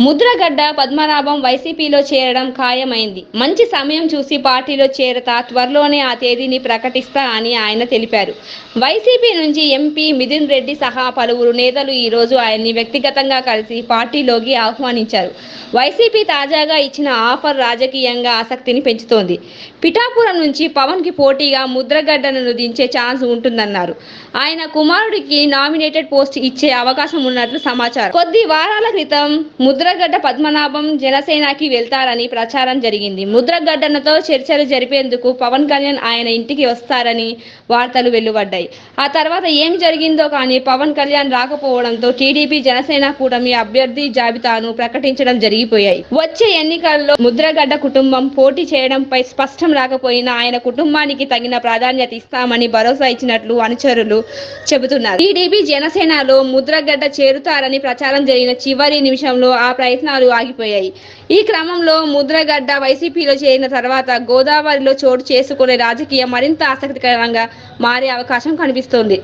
ముద్రగడ్డ పద్మనాభం వైసీపీలో చేరడం ఖాయమైంది. మంచి సమయం చూసి పార్టీలో చేరతా త్వరలోనే ఆ తేదీని ప్రకటిస్తా అని ఆయన తెలిపారు. వైసీపీ నుంచి ఎంపీ మిథున్ రెడ్డి సహా పలువురు నేతలు ఈ రోజు ఆయన్ని వ్యక్తిగతంగా కలిసి పార్టీలోకి ఆహ్వానించారు. వైసీపీ తాజాగా ఇచ్చిన ఆఫర్ రాజకీయంగా ఆసక్తిని పెంచుతోంది. పిఠాపురం నుంచి పవన్కి పోటీగా ముద్రగడ్డను దించే ఛాన్స్ ఉంటుందన్నారు. ఆయన కుమారుడికి నామినేటెడ్ పోస్ట్ ఇచ్చే అవకాశం ఉన్నట్లు సమాచారం. కొద్ది వారాల క్రితం ముద్ర ముద్రగడ్డ పద్మనాభం జనసేనకి వెళ్తారని ప్రచారం జరిగింది. ముద్రగడ్డనతో చర్చలు జరిపేందుకు పవన్ కళ్యాణ్ ఆయన ఇంటికి వస్తారని వార్తలు వెలువడ్డాయి. ఆ తర్వాత ఏం జరిగిందో కానీ పవన్ కళ్యాణ్ రాకపోవడంతో టీడీపీ జనసేన కూటమి అభ్యర్థి జాబితాను ప్రకటించడం జరిగిపోయాయి. వచ్చే ఎన్నికల్లో ముద్రగడ్డ కుటుంబం పోటీ చేయడంపై స్పష్టం రాకపోయినా ఆయన కుటుంబానికి తగిన ప్రాధాన్యత ఇస్తామని భరోసా ఇచ్చినట్లు అనుచరులు చెబుతున్నారు. టీడీపీ జనసేనలో ముద్రగడ్డ చేరుతారని ప్రచారం జరిగిన చివరి నిమిషంలో ఆ ప్రయత్నాలు ఆగిపోయాయి. ఈ క్రమంలో ముద్రగడ్డ వైసీపీలో చేరిన తర్వాత గోదావరిలో చోటు చేసుకునే రాజకీయం మరింత ఆసక్తికరంగా మారే అవకాశం కనిపిస్తోంది.